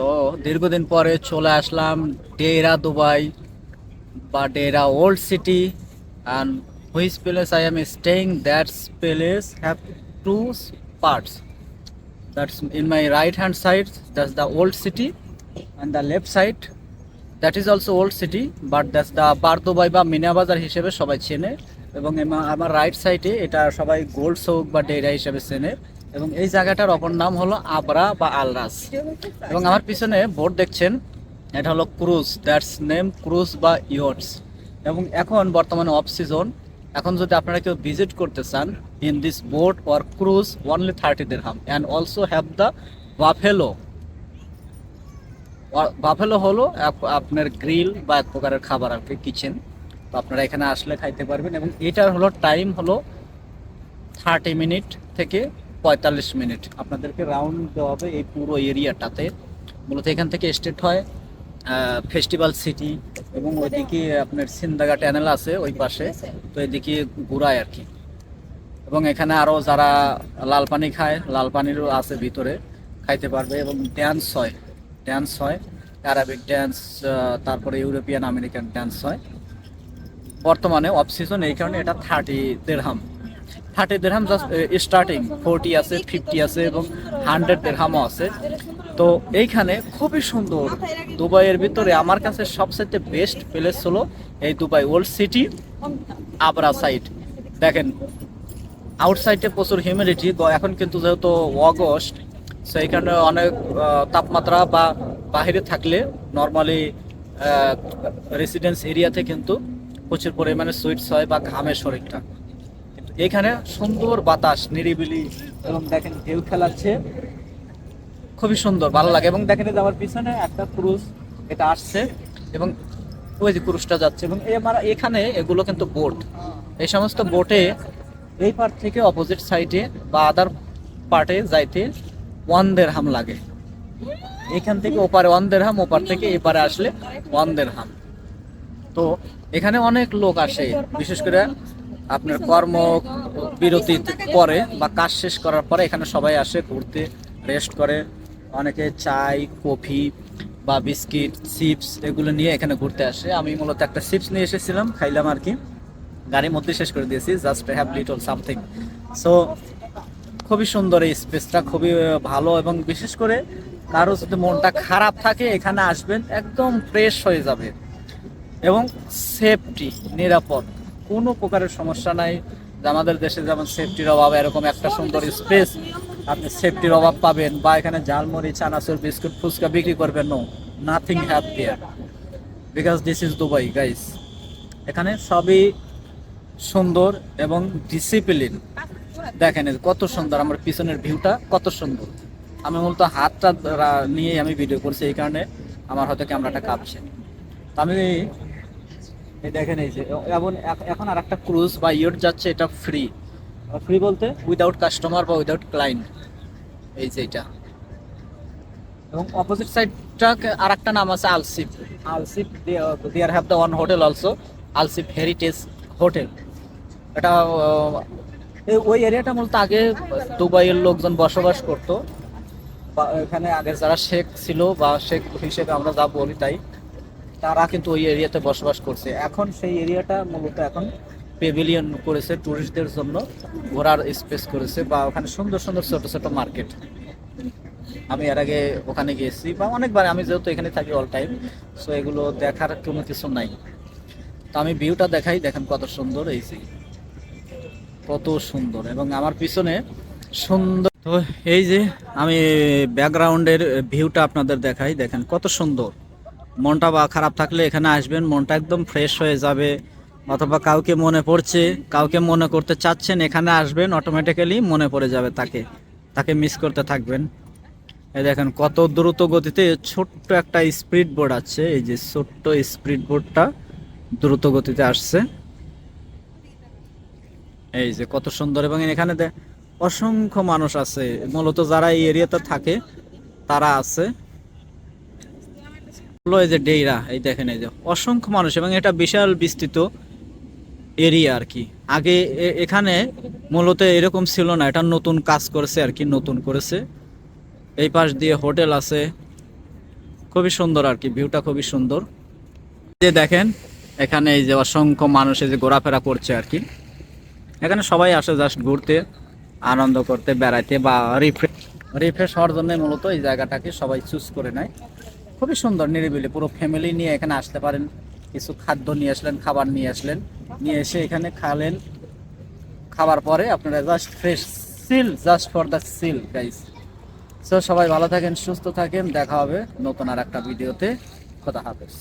তো দীর্ঘদিন পরে চলে আসলাম ডেরা দুবাই বা Deira old city and which place I am staying that's place have two parts that's in my right hand side, that's the old city and the left side. That is also old city, but that's the Bur Dubai বা মিনা বাজার হিসেবে সবাই চেনে এবং আমার right সাইডে এটা সবাই গোল্ড চৌক বা ডেরা হিসেবে চেনে। এবং এই জায়গাটার অপর নাম হলো আবরা বা আলরাস। এবং আমার পিছনে বোর্ড দেখছেন, এটা হলো ক্রুজ, দ্যাটস নেম ক্রুজ বা ইয়টস এবং এখন বর্তমানে অফ সিজন, এখন যদি আপনারা কেউ ভিজিট করতে চান, in this boat or cruise only thirty dirham and also have the buffalo buffalo হলো আপনার গ্রিল বা এক প্রকারের খাবার আর কি কিচেন তো আপনারা এখানে আসলে খাইতে পারবেন। এবং এটার হলো টাইম হলো থার্টি মিনিট থেকে পঁয়তাল্লিশ মিনিট। আপনাদেরকে রাউন্ড দেওয়া হবে এই পুরো এরিয়াটাতে মূলত এখান থেকে স্টেট হয় ফেস্টিভ্যাল সিটি এবং ওইদিকে আপনার সিন্দাগা ট্যানেল আছে ওই পাশে। তো এদিকে ঘুরায় আর কি। এবং এখানে আরও যারা লাল পানি খায় লাল পানিরও আছে ভিতরে, খাইতে পারবে এবং ড্যান্স হয় ড্যান্স হয়। অ্যারাবিক ড্যান্স তারপরে ইউরোপিয়ান আমেরিকান ড্যান্স হয়। বর্তমানে অফ সিজন এই কারণে এটা thirty dirham thirty dirham just starting forty আছে ফিফটি আছে এবং হান্ড্রেড দেড়হামও আছে। তো এইখানে খুবই সুন্দর দুবাইয়ের ভিতরে আমার কাছে সবচেয়ে বেস্ট প্লেস হলো এই Dubai old city, abra side দেখেন আউটসাইডে প্রচুর হিউমিডিটি এখন কিন্তু যেহেতু অগস্ট সেই কারণে অনেক তাপমাত্রা বা বাইরে থাকলে নর্মালি রেসিডেন্স এরিয়াতে কিন্তু প্রচুর পরিমাণে সুইটস হয় বা ঘামে শরীরটা। এখানে সুন্দর বাতাস, নিরিবিলি, এবং দেখেন ঢেউ খেলাচ্ছে। খুবই সুন্দর, ভালো লাগে। এবং দেখেন আমার পিছনে একটা ক্রুজ, এটা আসছে, এবং ওই যে ক্রুজটা যাচ্ছে, এবং আমার এখানে এগুলো কিন্তু বোট। এই সমস্ত বোটে এই পার থেকে অপোজিট সাইডে বা আদার পার্টে যাইতে ওয়ান দেড়হাম লাগে। এখান থেকে ওপারে ওয়ান দেড়হাম ওপার থেকে এপারে আসলে ওয়ান দেড়হাম এখানে অনেক লোক আসে, বিশেষ করে আপনার কর্ম বিরতি পরে বা কাজ শেষ করার পরে এখানে সবাই আসে, ঘুরতে রেস্ট করে। অনেকে চাই, কফি বা বিস্কিট, চিপস এগুলো নিয়ে এখানে ঘুরতে আসে। আমি মূলত একটা চিপস নিয়ে এসেছিলাম, খাইলাম আর কি। গাড়ির মধ্যে শেষ করে দিয়েছি just have little something so খুবই সুন্দর এই স্পেসটা খুবই ভালো এবং বিশেষ করে কারও যদি মনটা খারাপ থাকে, এখানে আসবেন, একদম ফ্রেশ হয়ে যাবে। এবং সেফটি নিরাপদ। কোনো প্রকারের সমস্যা নাই। যে আমাদের দেশে যেমন সেফটির অভাব, এরকম একটা সুন্দর স্পেস আপনি সেফটির অভাব পাবেন বা এখানে ঝালমুড়ি, চানাচুর, বিস্কুট, ফুচকা বিক্রি করবেন no nothing have there because this is Dubai guys এখানে সবই সুন্দর এবং ডিসিপ্লিন দেখেন কত সুন্দর আমার পিছনের ভিউটা কত সুন্দর। আমি মূলত হাতটা নিয়ে আমি ভিডিও করছি, এই কারণে আমার হয়তো ক্যামেরাটা কাঁপছে। আমি এই দেখেন এই যে এখন এখন আর একটা ক্রুজ বা ইয়ট যাচ্ছে এটা ফ্রি ফ্রি বলতে? উইদাউট কাস্টমার বা উইদাউট ক্লায়েন্ট এই যে এটা। এবং অপোজিট সাইডটা আর একটা নাম আছে Al Seef Al Seef there have the one hotel also Al Seef heritage hotel এটা ওই এরিয়াটা মূলত আগে দুবাইয়ের লোকজন বসবাস করতো। বা এখানে আগে যারা শেখ ছিল বা শেখ হিসেবে আমরা যা বলি তাই। তারা কিন্তু ওই এরিয়াতে বসবাস করছে। এখন সেই এরিয়াটা মূলত এখন পেভিলিয়ন করেছে টুরিস্টদের জন্য, ঘোরার স্পেস করেছে বা ওখানে সুন্দর সুন্দর ছোট ছোট মার্কেট আমি এর আগে ওখানে গিয়েছি বা অনেকবার, আমি যেহেতু এখানে থাকি অল টাইম সো এগুলো দেখার কোনো কিছু নাই। তো আমি ভিউটা দেখাই, দেখেন কত সুন্দর এই যে। কত সুন্দর এবং আমার পিছনে সুন্দর তো এই যে আমি ব্যাকগ্রাউন্ডের ভিউটা আপনাদের দেখাই, দেখেন কত সুন্দর। মনটা বা খারাপ থাকলে এখানে আসবেন, মনটা একদম ফ্রেশ হয়ে যাবে। অথবা কাউকে মনে পড়ছে, কাউকে মনে করতে চাচ্ছেন, এখানে আসবেন অটোমেটিক্যালি মনে পড়ে যাবে তাকে। তাকে মিস করতে থাকবেন। এই দেখেন কত দ্রুত গতিতে ছোট্ট একটা স্পিড বোর্ড আছে। এই যে ছোট্ট স্পিড বোর্ডটা দ্রুত গতিতে আসছে। এই যে কত সুন্দর এবং এখানে অসংখ্য মানুষ আছে। মূলত যারা এই এরিয়াতে থাকে, তারা আছে। হলো এই যে ডেইরা, এই দেখেন এই যে, অসংখ্য মানুষ এবং এটা বিশাল বিস্তৃত এরিয়া আর কি। আগে এখানে মূলত এরকম ছিল না, এটা নতুন কাজ করেছে আর কি, নতুন করেছে। এই পাশ দিয়ে হোটেল আছে, খুবই সুন্দর আর কি, ভিউটা খুবই সুন্দর। যে দেখেন, এখানে এই যে অসংখ্য মানুষ এই যে ঘোরাফেরা করছে আর কি। এখানে সবাই আসে জাস্ট ঘুরতে, আনন্দ করতে, বেড়াইতে বা রিফ্রেশ রিফ্রেশ হওয়ার জন্য মূলত এই জায়গাটাকে সবাই চুজ করে নেয়। খুবই সুন্দর নিরিবিলি, পুরো ফ্যামিলি নিয়ে এখানে আসতে পারেন। কিছু খাদ্য নিয়ে আসলেন, খাবার নিয়ে আসলেন। নিয়ে এসে এখানে খালেন। খাবার পরে আপনারা just fresh seal just for the seal guys so সবাই ভালো থাকেন, সুস্থ থাকেন। দেখা হবে নতুন আর একটা ভিডিওতে। খোদা হাফেজ।